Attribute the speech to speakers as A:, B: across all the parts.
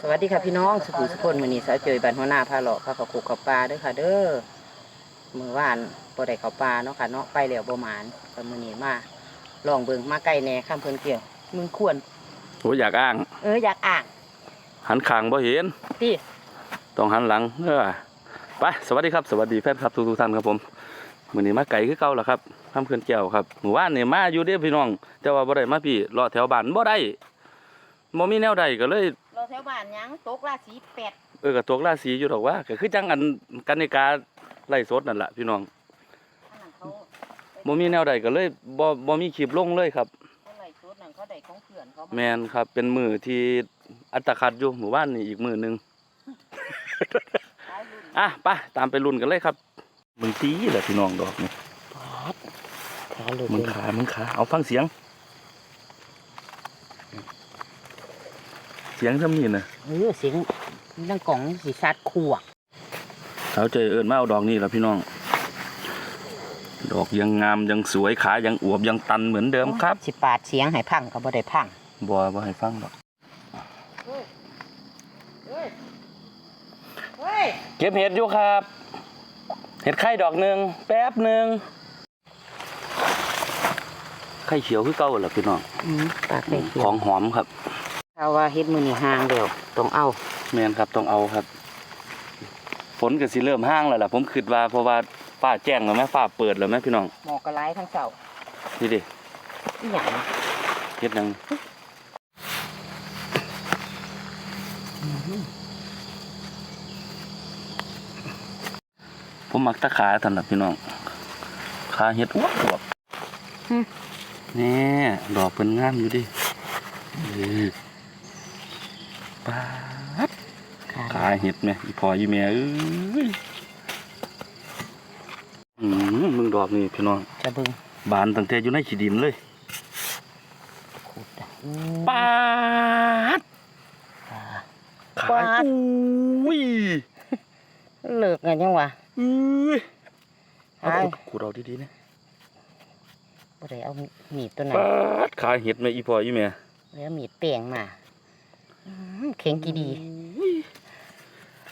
A: สวัสดีค่ะพี่น้องสุขุมสุคนมือนี้สาวเจยบันหัวหน้าพาเลาะพาเขาขุกเขาปลาเด้อค่ะ เด้อมือวานบ่ได้เขาปลาเนาะค่ะเนาะไปแล้วบ่หมานก็มือนี้มาลองเบิ่งมาใกล้แหน่ข้ามเพิ่นเกี่ยวมึงควร
B: โอ้ยอยากอ้าง
A: เอออยากอ่าง
B: หันข้างบ่เห็น
A: พี่
B: ต้องหันหลังเออไปสวัสดีครับ สวัสดีแฟนครับทุกๆท่านครับผมมื้อนี้มาไก่คือเก่าแล้วครับทำเขื่อนแก้วครับหมู่บ้านนี่มาอยู่เด้อพี่น้อง แต่ว่าบ่ได้มาพี่รอแถวบ้านบ่ได้บ่มีแนวใดก็เลย
A: รอ แถวบ้านยังตกราศีแปด
B: เออกระตวกราศีอยู่ดอกว่าก็คือจังอันกันในกาไล่สดนั่นล่ะพี่น้อง
A: อันนั้นเขา
B: บ่มีแนวใดก็เลยบ่บ่มีคลิปลงเลยครับ
A: เขาไล่ชุดนั่นเขาได้ของเพื่อนเขา
B: แมนครับเป็นมือที่อัตคัดอยู่หมู่บ้านนี่อีกมือหนึง
A: ขายรุ่น
B: อะไปตามไปลุ้นกันเลยครับ มึงตีแหละพี่น้องดอกนี่
A: ป๊าดขายรุ่น
B: มึงขามึงขาเอาฟังเสียง เสียงทำนี่นะ
A: เออเสียงดังกล่องสีสัดขวก
B: เขาเจอเอิญมาเอาดอกนี่แล้วพี่น้อง ดอกยังงามยังสวยขายังอวบยังตันเหมือนเดิมครับ
A: สิปาดเสียงให้พังก็บ่ได้พัง
B: บัวบ่ให้ฟังดอก
A: เฮ้ยเฮ้ยเฮ้ย
B: เก็บเห็ดอยู่ครับ เห็ดไข่ดอกหนึ่งแป๊บหนึ่งไข่เขียวคือเก่าเหรอพี่น้อง
A: อืมปากได้เขีย
B: ข
A: ว
B: องหอมครับ
A: ถ้าว่าเฮ็ดมือนี่ห่างเดียวต้องเอา
B: แมนครับต้องเอาครับ ฝนก็สิเริ่มห้างแล้วล่ะผมคิดว่าเพราะว่าฟ้าแจ้งแล้วไหมฟ้าเปิดแล้วไหมพี่น้อง
A: หมอกกระไรทั้งเสา
B: นี่ดิ
A: อีหยัง
B: เฮ็ดหยังผมมักตะขาทันล่ะพี่น้องขาเฮ็ดอ้วกอวบนี่ดอกเพิ่นงามอยู่ดิเออ ปาด
A: ค่ะ
B: ขาเห็ดไหมอีพออีแม่เอ้ยอืมมึงดอกนี่พี่น้อง
A: จะเบิ่ง
B: บานตั้งแต่อยู่ในขี้ดินเลย
A: ขุดอะอืม
B: ปาด
A: อ่า
B: ขา
A: ปาด
B: อุ้ย
A: เลิกกันยังวะ
B: เอ้ยเอา
A: หาย
B: ขุดขุดเอาดีๆนะ
A: บ่ได้เอามีดตัวไหน
B: ปาดขาเห็ดไหมอีพออีแม่
A: แล้วมีดแป้งมา อืมเข่งกี่ดี
B: อุ้ย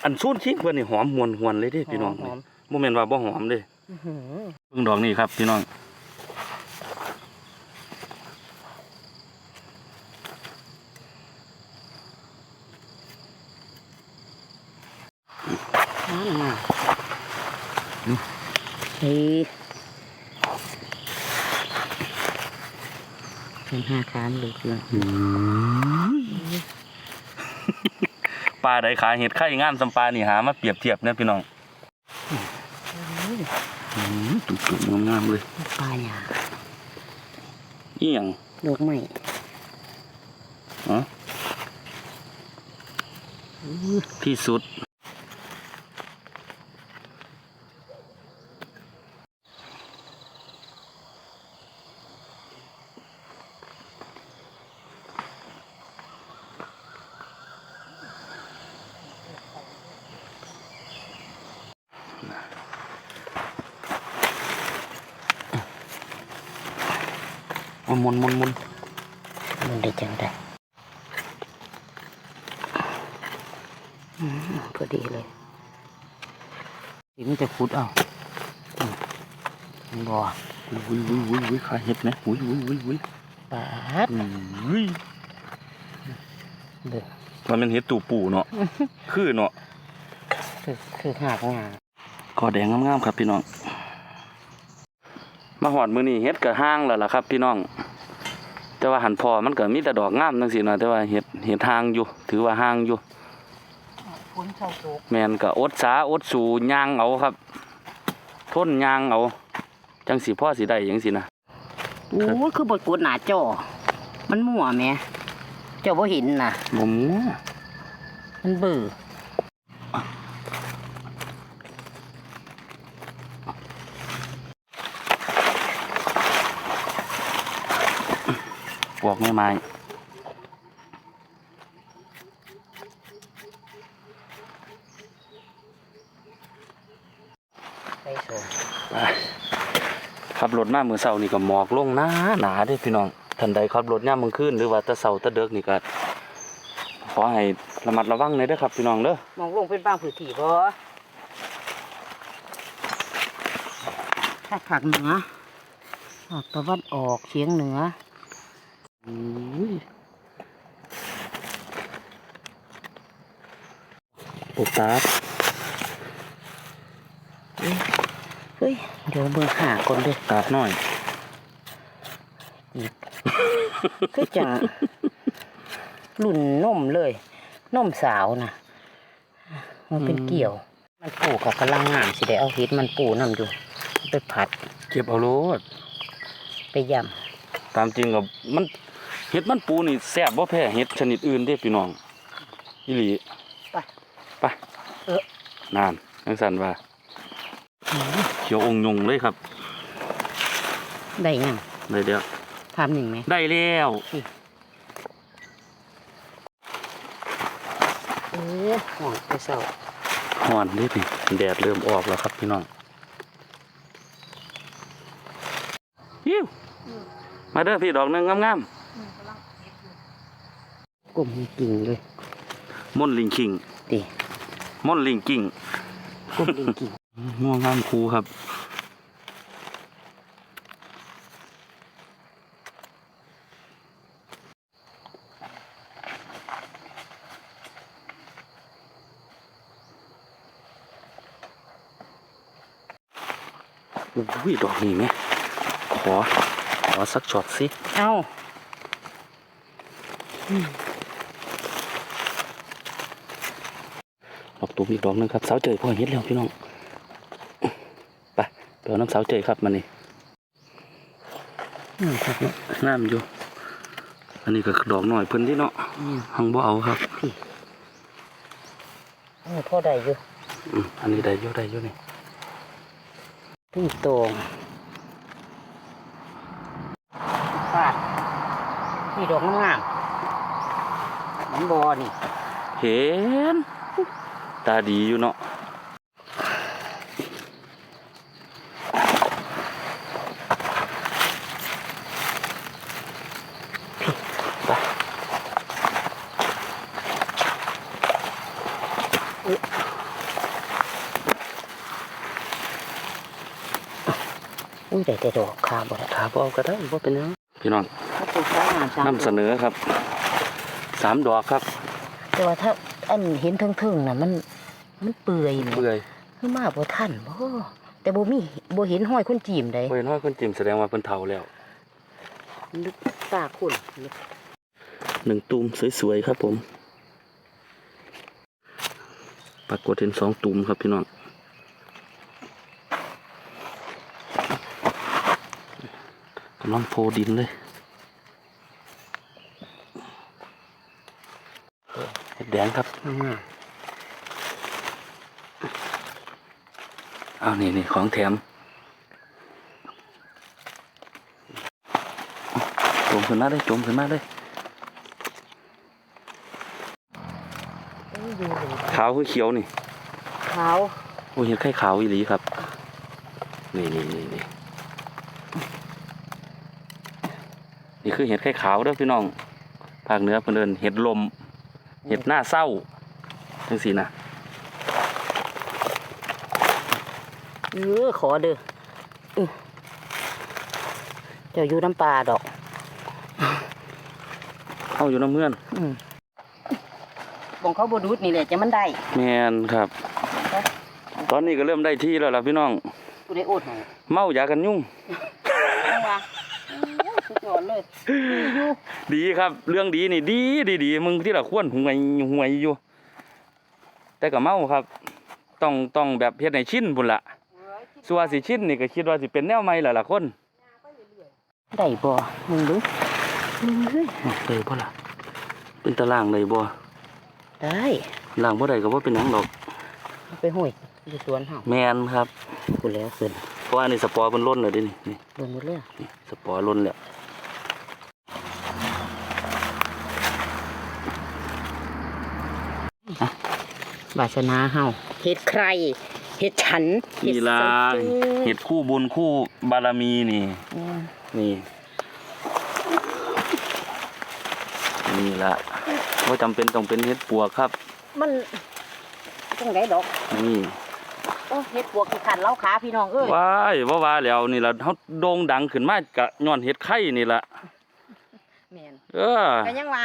B: อันซูนชิ้นเพื่อนนี่หอมหวนหวนๆเลยเด้พี่น้อง
A: หอม
B: โมเมนว่าบ่หอมเด้
A: อื้อหือ
B: เพิ่งดอกนี่ครับพี่น้อง
A: น้ำมาเฮ้ยเป็นห้าคามเลยคือ
B: ปลาใดขาเห็ดไข่งามสำปลานี่หามาเปรียบเทียบเนี่ยพี่น้องอืมตุ่มๆงามๆเลย
A: ปลาหยา
B: อีหยัง
A: ดอกไม้
B: ฮะที่สุด มุนมุนมุนมุน
A: มันได้จังได้อืมพอดีเลยทีมันจะ ขุดเอาอืมบ่
B: อุ้ยอุ้ยอุ้ยอุ้ยอุ้ยขาเห็ดนะอุ้ยอุ้ยอุ้ยอุ้ย
A: ปาด
B: อุ้ย
A: เด้อ
B: มันเป็นเห็ดตูปูเนาะ คือเนาะ
A: คือคือหากงา
B: กอแดงงามๆครับพี่น้อง มาหอดมือนี่เห็ดก็ห้างแล้วล่ะครับ พี่น้อง แต่ว่าหันพอมันก็มีแต่ดอกงามจังซี่นะแต่ว่าเห็ดเห็ดห่างอยู่ ถือว่าห่างอยู่
A: ฝนเข้าตก
B: แมนก็อดสาอดสูย่างเอาครับ ทนย่างเอา จังสีพ่อสีได้จังสีนะ
A: โอ้ยคือบดกดหนาจอมันมั่วแหม่เจ้าบ่เห็นน่ะ
B: บ่หมู
A: มันเบื่อ
B: ปวกไม่ไม้
A: ไปโซ
B: ไป ขับรถมามือเสานี่ก็หมอกลงหนาหนาเด้พี่น้องทันใดขับรถย่ามมือขึ้นหรือว่าแตะเสาแตะเด็กนี่ก็ขอให้ระมัดระวังหน่อยเด้อครับพี่น้องเด้อ
A: มองลงเป็นบางพื้นที่บ่ถ้าผักเหนือภาคตะวันออกเฉียงเหนือ
B: อุ้ยปกตาบ
A: เฮ้ย เดี๋ยวเบิ่งหาก่อนเด้อ
B: ตาบหน่อย
A: คือจังรุ่นนมเลยนมสาวนะมันเป็น
B: อืม
A: เกี่ยว มันปูกับกำลังงามสิได้เอาเห็ดมันปูนำอยู่ ไปผัด
B: เก็บเอาโลด
A: ไปย
B: ตามจริงกับมันเห็ดมันปูนี่แซ่บบ่แพ้เห็ดชนิดอื่นเด้พี่น้องอีหลีำ
A: ไป
B: ไป
A: เออ
B: นานจังสันว่าเขียวองยงเลยครับ
A: ได้ยัง
B: ได้เดียว
A: ทำหนึ่งไหม
B: ได้แล้ว
A: เออหอดไปเศร้า
B: ห่อนนิดนี่แดดเริ่มออกแล้วครับพี่น้องยิ้วมาเด้อพี่ดอกหนึงงาม
A: กลมกิ่งเลย
B: ๆม่อนลิงคิง
A: ดิ
B: ม่อนลิงกิ้ง
A: กลมกิ่ง
B: ง่วงงามคูครับ อุ้ย ดอกนี้ไหม ขอ ขอสักช็อตสิ
A: เอ้า
B: ดอกตูมอีกดอกหนึงครับ สาวเจยพ่อเฮ็ดแล้วพี่น้อง ไปเดี๋ยวน้ำสาวเจยครับมันนี่
A: อืมครับ
B: น้ำอยู่ อันนี้ก็ดอกหน่อยเพิ่นที่เนาะ
A: อืม
B: หังบ่เอาครับ
A: เออพ่อได้อยู่
B: อืมอันนี้ได้อยู่ได้อยู่นี่
A: พึ่งตรงฟาดนี่ดอกงามๆมันบอนี่
B: เห็น ตาดีอยู่เนาะ ได้
A: แต่ดอกคาบ่ได้
B: ถาบ่เอาก็ได้บ่เป็นหยังพี่น้อง
A: ถ้าเป็นสายงานสาม
B: นำเสนอครับสามดอกครับ
A: แต่ว่าถ้าอันเห็นทึ่งๆน่ะมันมันเปื่อยแหม
B: เบื่อย
A: คือมาบ่ทันบ่แต่บ่มีบ่เห็นห้อยคนจีมใด
B: เว้ยน้อยคนจิมแสดงว่าเพิ่นเฒ่าแล้ว
A: นึกตาคุณ
B: หนึ่งตูมสวยๆครับผม ปรากฏเห็นสองตูมครับพี่น้องำลังโพดินเลยเห็ดแดงครับ
A: อืม
B: เอานี่นี่ของแถมจมขึ้นมาเลยจมขึ้นมาเลย
A: เอ้ยอยู่เลย
B: ขาวคือเขียวนี่
A: ขาว
B: โอ้ยเห็ดไข่ขาวอีหลีครับ นี่นี่นี่นี่ นี่คือเห็ดไข่ขาวเด้อพี่น้องภาคเหนือเพิ่นเอิ้นเห็ดลม เห็ดหน้าเศร้าจังสีนะ
A: เออขอเด้ออื้อเจ้าอยู่น้ำปลาดอก
B: เข้าอยู่น้ำเมื่อน
A: อืมบองเขาบดูดนี่แหละจะมันได้
B: แมนครับ ตอนนี้ก็เริ่มได้ที่แล้วล่ะพี่น้อง
A: กูได้อดหน่อย
B: เมายากันยุ่ง
A: เอาวะสุดยอด เลยอยู่
B: ดีครับ เรื่องดีนี่ดีดีดีมึงที่ละควรหวยหวยอยู่ แต่ก็เมาครับ ต้องต้องแบบเฮ็ดให้ชินพุ่นละส่วนสิชินนี่ก็คิดว่าสิเป็นแนวใหม่และล่ะคน
A: ได้บ่มึงดูมึงเลย
B: เลยบ่ล่ะเป็นตารางเลยบ่
A: ได้
B: ล่างบ่ได้ก็บ่เป็นหยังดอก
A: เอาไปห้อยอยู่สวนเฮา
B: แมนครับ
A: กูแล้วขึ้น
B: เพราะว่านี่สปอร์เพิ่นล้นแล้วเดินี่นี่
A: เบิ่งหมดเลย
B: นี่สปอร์ล้นแล้ว
A: บาสนาเฮาเฮ็ดใครเฮ็ดฉัน
B: กีฬา
A: เฮ็ด
B: เห็ดคู่บุญคู่บารมีนี่
A: อืม
B: นี่นนี่ละว่าจำเป็นต้องเป็นเฮ็ดปวกครับ
A: มันจังไดดอก
B: นี่
A: โอ้เฮ็ดปวกขี้ขันเล้าขาพี่น้องเอ้ย
B: ว้ายว่าว่าแล้วนี่ละเขาโด่งดังขึ้นมากะย้อนเฮ็ดไข่นี่ละ
A: แม่น
B: เออ
A: ก็ยังว่า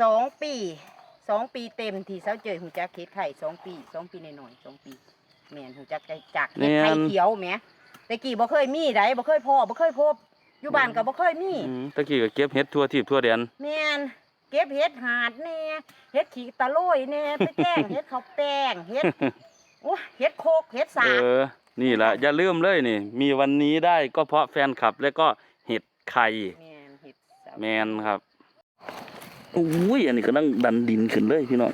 A: สองปี สองปีเต็มที่เสาเจอหูจักเฮ็ดไข่สองปีสองปีหน่อยๆสองปีแม่นหูจักได้จากเฮ็ดไข่เขียวแหมแต่กี้บ่เคยมีไดบ่เคยพอบ่เคยพบ อยู่บ้านก็บ่เคยมี
B: อืมตะกี้ก็เก็บเฮ็ดทั่วทิพย์ทั่วแดน
A: แม่นเก็บเฮ็ดหาดแน่เฮ็ดขี้ตะโลยแน่ไปแกล้งเฮ็ดข้าวแป้งเฮ็ดโอ้เฮ็ดโคกเฮ็ดสา
B: เออ นี่ละอย่าลืมเลยนี่ มีวันนี้ได้ก็เพราะแฟนคลับ และก็เห็ดไข่
A: แม่นเฮ็ดสา
B: แมนครับ อุ้ยอันนี้ก็นั่งดันดินขึ้นเลยพี่น้อง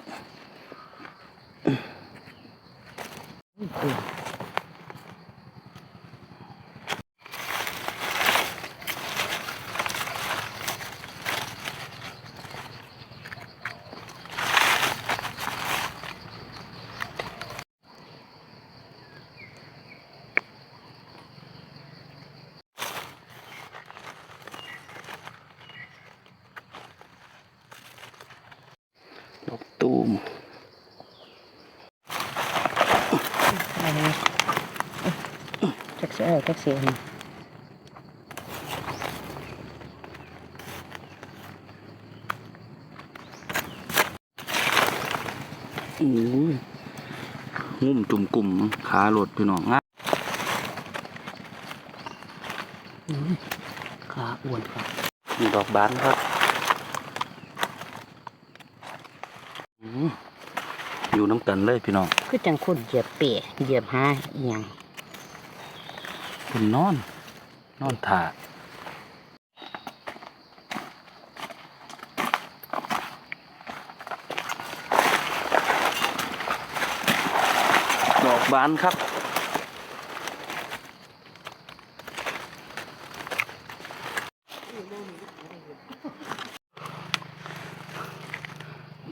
B: ดอกตูม
A: จักสิเอาจักสิเอา
B: อู้ยงุ่มจุ่มกลุ่มขาหลดพี่น้องงะ
A: ขาอ้วนครับ
B: มีดอกบานครับอืม อยู่น้ำกันเลยพี่น้อง
A: คือจังคนเหยียบเปะเหยียบหาอีหยัง
B: คุณนอน นอนถ่าดอกบานครับ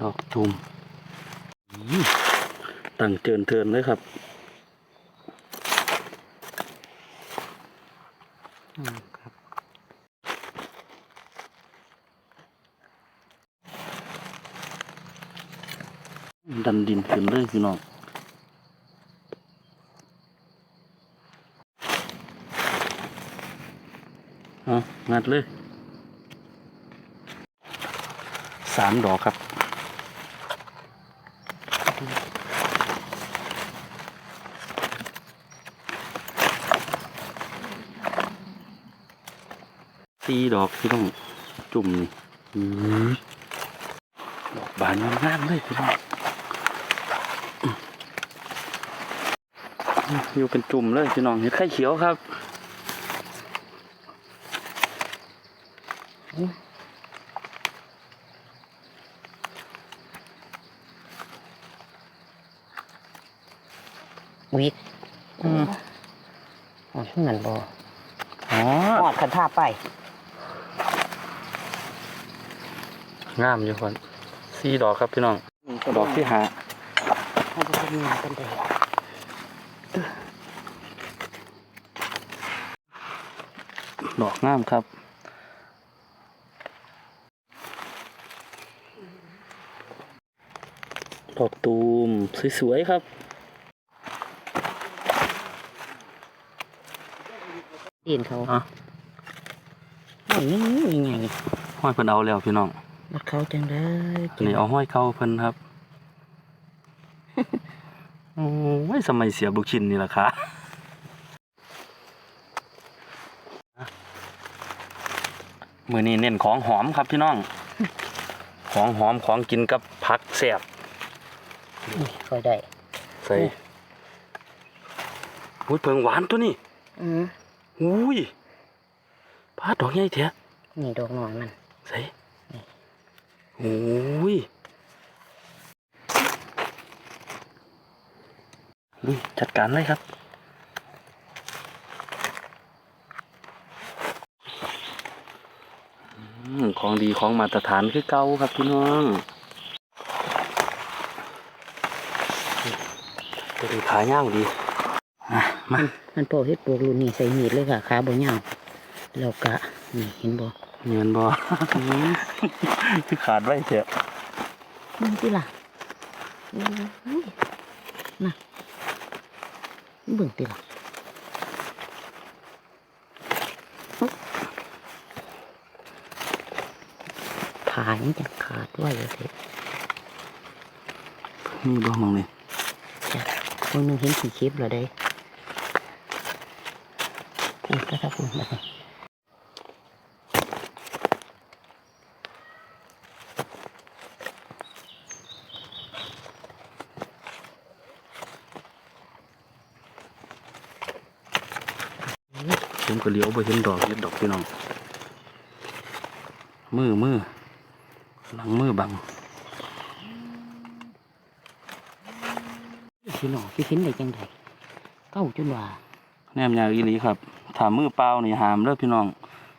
B: ดอกทุมอืม ตั้งเจินเทินเลยครับ
A: อืมครับ
B: ดันดินขึ้นเลยพี่น้องเอางัดเลย สามดอกครับ สี่ดอกพี่ต้องจุ่มนี่อื้อดอกบานงามๆเลยพี่น้องอยู่เป็นจุ่มเลยพี่น้องเห็ดไข่เขียวครับ
A: วิก
B: อืม
A: อ๋อนั่นบ่
B: อ๋อ
A: ออดคันท่าไป
B: งามอยู่คนสี่ดอกครับพี่น้องดอกที่หา
A: ให้ดูเป็นงานกันได้
B: ดอกงามครับดอกตูมสวยๆครับ
A: ดินเขา
B: อะ
A: โอ้ยนี่ไง
B: ห้อยเพิ่นเอาแล้วพี่น้อง
A: มัดเขาจังได้
B: อันนี้เอาห้อยเข้าเพิ่นครับโอ้ยสมัยเสียบลูกชิ้นนี่แหละค่ะมือนี้เน้นของหอมครับพี่น้อง ของหอมของกินกับผักแซ่บ
A: นี่ค่อยได้
B: ใส่อุ้ยเพิงหวานตัวนี้
A: อืม
B: อุ้ยพาดดอกใหญ่แท้
A: นี่ดอกน้อยมัน
B: ใส่ โอ้ยนี่จัดการเลยครับอืมของดีของมาตรฐานคือเก่าครับพี่น้องตัวดีขาย่างดีอะมา
A: มันโปรเฮ็ดปลูกรุ่นนี้ใส่มีดเลยค่ะ ขาบ่ยาวแล้วก็นี่เห็นบ่
B: เงินบ่คือขาดไว้เถอะ
A: นี่สิล่ะโอ้ยน่ะเบิ่งติล่ะผายมันจะขาดไว้เลยเถอะ
B: นี่บ่มองนี่
A: พวกนึงเห็นสีคลิปแล้วได้พูดก็ถ้าพูดแบ
B: ก็เลี้ยวบ่เห็นดอกเห็นดอกพี่น้อง มือมือหลังมือบัง
A: พี่น้องพี่เห็นได้จังไดเก้าจุดว่า
B: แนมยางอีหลีครับถ้ามือเปล่านี่หามเด้อพี่น้อง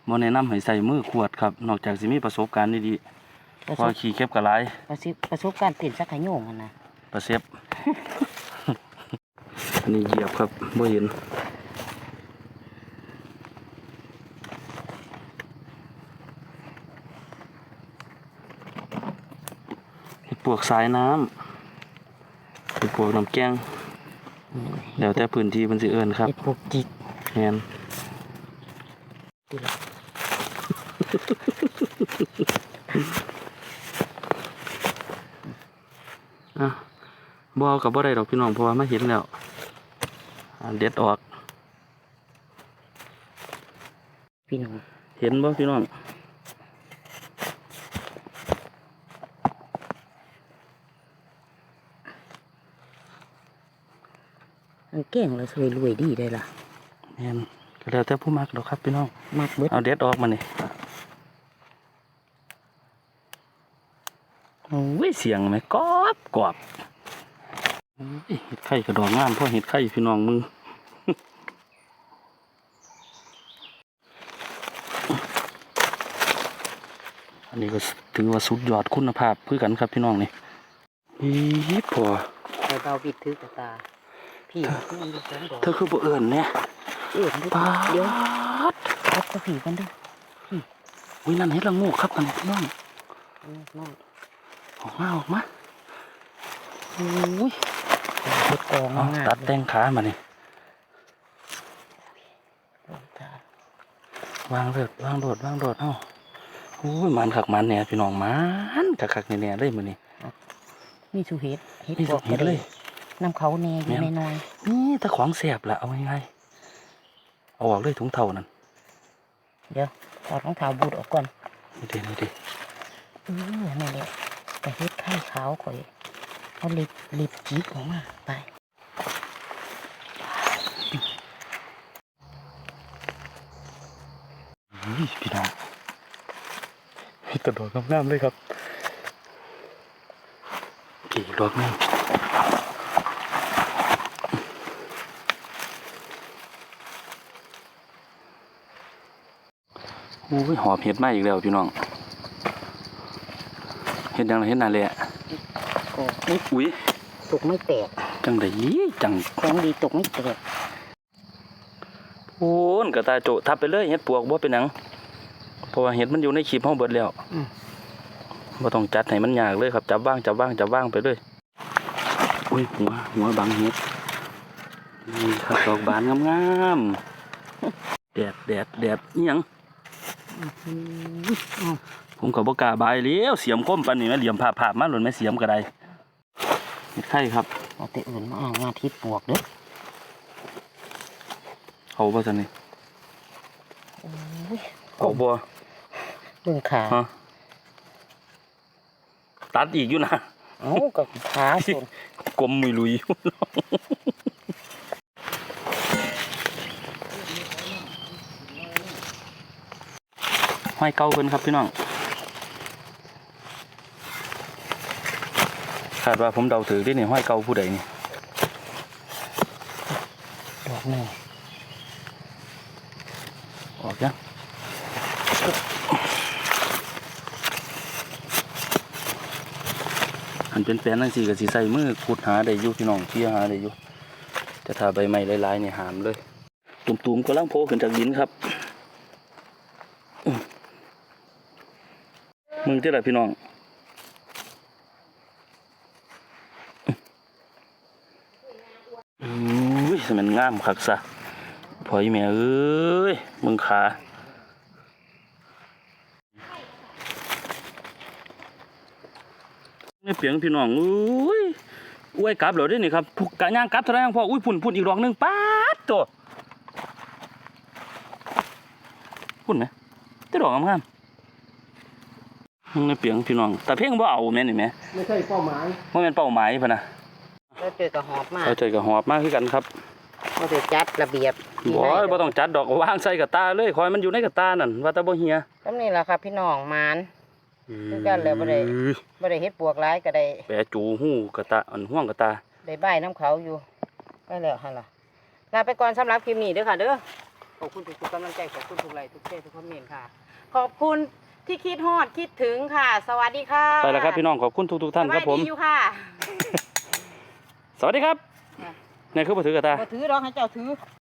B: บ่แนะนำให้ใส่มือขวดครับ นอกจากสิมีประสบการณ์ดี
A: ประ
B: ๆพ
A: ส
B: อบขี่เก็บกระไร
A: ประสบประสบการณ์ตื่นสักขะโยงอะนะ
B: ประเซฟอันนี้เหยียบครับบ่เห็นเห็ดป วกสายน้ำเห็ดปวกน้ำแกงแล้วแต่พื้นที่มันสิเอิ้นครับ
A: เห็ดพวกจิก
B: แม่น
A: ติละ
B: อะบ่เอากับบ่ได้ดอกพี่น้องเพราะว่ามาเห็นแล้วอ่าเด็ดออก
A: พี่น้อง
B: เห็นบ่พี่น้อง
A: อันเก่งเลยสวยรวยดีได้ล่ะ
B: แม่นก็แล้วแต่ผู้มักดอกครับพี่น้อง
A: มากเบิด
B: เอาเด็ดออกมานี่โอ้ยเสียงไหมกรอบกรอบโอ้ยเห็ดไข่กระดองงามเพราะเห็ดไข่พี่น้องมึงอันนี้ก็ถือว่าสุดยอดคุณภาพเพื่อกันครับพี่น้องนี่อีพอ
A: ใส่เบาปิดถือกระตา พี่พี่มันดูสองดอก
B: เธอคือบ่เอิญเนี่ย
A: เอ็ดดู
B: ปา
A: เดี๋ยว
B: ด
A: รับกระผีกันเด้วย
B: วินั่นเห็ดละโงูครับกันพี่น้อง
A: น้อง
B: ออกมาออกมา
A: โอ้ยเห็ดกอง
B: เอา
A: งาม
B: ตัดแต่งขามานี่
A: ตาวา
B: งเลิดวางโดดวางโดดเอ้าโอ้ยมันขักมันเนี่ยพี่น้องมันคักคักๆแน่ๆเลยมื้อนี้
A: มีสุเห็ดเห็ด
B: นี่
A: ก
B: สุ
A: อก
B: เห็ดเลย
A: น้ำเขาแน่อยู่
B: แม่น
A: น้อย
B: นี่ถ้าของแสบละเอาง่ายๆเอาออกเลยถุงเท่านั่น
A: ๆเดี๋ยวถอดรองเท้าบูดออกก่อน
B: นี่ดินี่ดิ
A: เออนั่นแหละแต่เฮ็ดไข่ขาวข่อยเอาเล็บเล็บจีบออกมาไป
B: อุ้ยพี่น้องพี่กระโดดงามๆเลยครับ กี่ดอกนึ อ้ยหอบเห็ดมาอีกแล้วพี่น้องเห็ดยังไงเห็ดนาแหละ
A: ก็นี่
B: อุ้ย
A: ตกไม่แตก
B: จังไดจัง
A: ของดีตกไม่แตก
B: โอ้นกระตายโจทับไปเลยเห็ดปวกบ่เป็นหยังเพราะว่าเห็ดมันอยู่ในขีบห้องเบิดแล้วบ่ต้องจัดให้มันยากเลยครับจับว่างจับว่างจับว่างไปเลยอุ้ยหัวหัวบังเห็ดนี่ครับดอกบานงามๆแดดแดดแดดอิหยัง
A: อืมอ้าว
B: ผมก็บ่กล้าบายแล้วเสียมคมปานนี้แม่เหลี่ยมผ่าผ่ามาหล่นแม่เสียมก็ได้เห็ดไข่ครับ
A: เอาแต่อื่นมาอ้างงานที่ปวกเด้อ
B: เอาบ่ซั่นนี่
A: โอ้ย
B: เอาบ่
A: เบิ่งขา
B: ฮะตัดอีกอยู่นะ
A: เอ้ากับขาส่วน
B: กลมมุยลุย ห้อยเก่าเพิ่นครับพี่น้องคาดว่าผมเดาถือได้นี่ห้อยเก่าผู้ใดนี่
A: ดอกหนึ่ง
B: ออกยังอันเป็นแฟนนั่นสิก็สิใส่มือขุดหาได้อยู่พี่น้องเที่ยหาได้อยู่แต่ถ้าใบไม้หลายๆนี่หามเลย ตุ่มๆกำลังโผล่ขึ้นจากดินครับอื้อ มึงเจ้าละพี่น้อง อุ้ยสมันงามคักซะพอยแม่เอ้ย มึงขาไม่เปียงพี่น้อง อุ้ยอวยกลับเหรอเด้นี่ครับผูกกะย่างกลับเท่าไหร่ยังพอ อุ้ยพุ่นพุ่นอีกดอกหนึ่งป๊าดตัวพุ่นไหมเจ้าดอกงาม มึงไม่เปียงพี่น้องแต่เพ่งบ่เอาแม่นนี่แม่
C: ไม่ใช่เป้าหมาย
B: บ่แม่นเป้าหมายพะนะ
A: แล้วเจอกระหอบมาก
B: เอาใจกับหอบมากคือกันครับ
A: บ่ได้จัดระเบียบ
B: บ่ยบ่ต้องจัดดอกวางใส่กับตาเลยคอยมันอยู่ในกับตานั่นว่าแต่บ่เฮีย
A: ก็นี่แหละค่ะพี่น้องหมานคือกันแล้วบ่ได้บ่ได้เฮ็ดปวกร้ายก็ได้
B: แปะจูหูกับตาอันห่วงกับตา
A: ได้ใบายน้ำเขาอยู่ก็แล้วหั่นล่ะลาไปก่อนสำหรับคลิปนี้เด้อค่ะเด้อขอบคุณทุกๆกำลังใจขอบคุณทุกไลค์ทุกแชร์ทุกคอมเมนต์ค่ะ ขอบคุณ ที่คิดฮอดคิดถึงค่ะ สวัสดีค่ะ
B: ไปแล้วครับพี่น้องขอบคุณทุกๆท่านครับผม
A: สบายดีอยู่ค่ะ
B: สวัสดีครับ
A: ค่ะ
B: นี่คือบ่ถือกับตา
A: บ่ถือดอกให้เจ้าถือ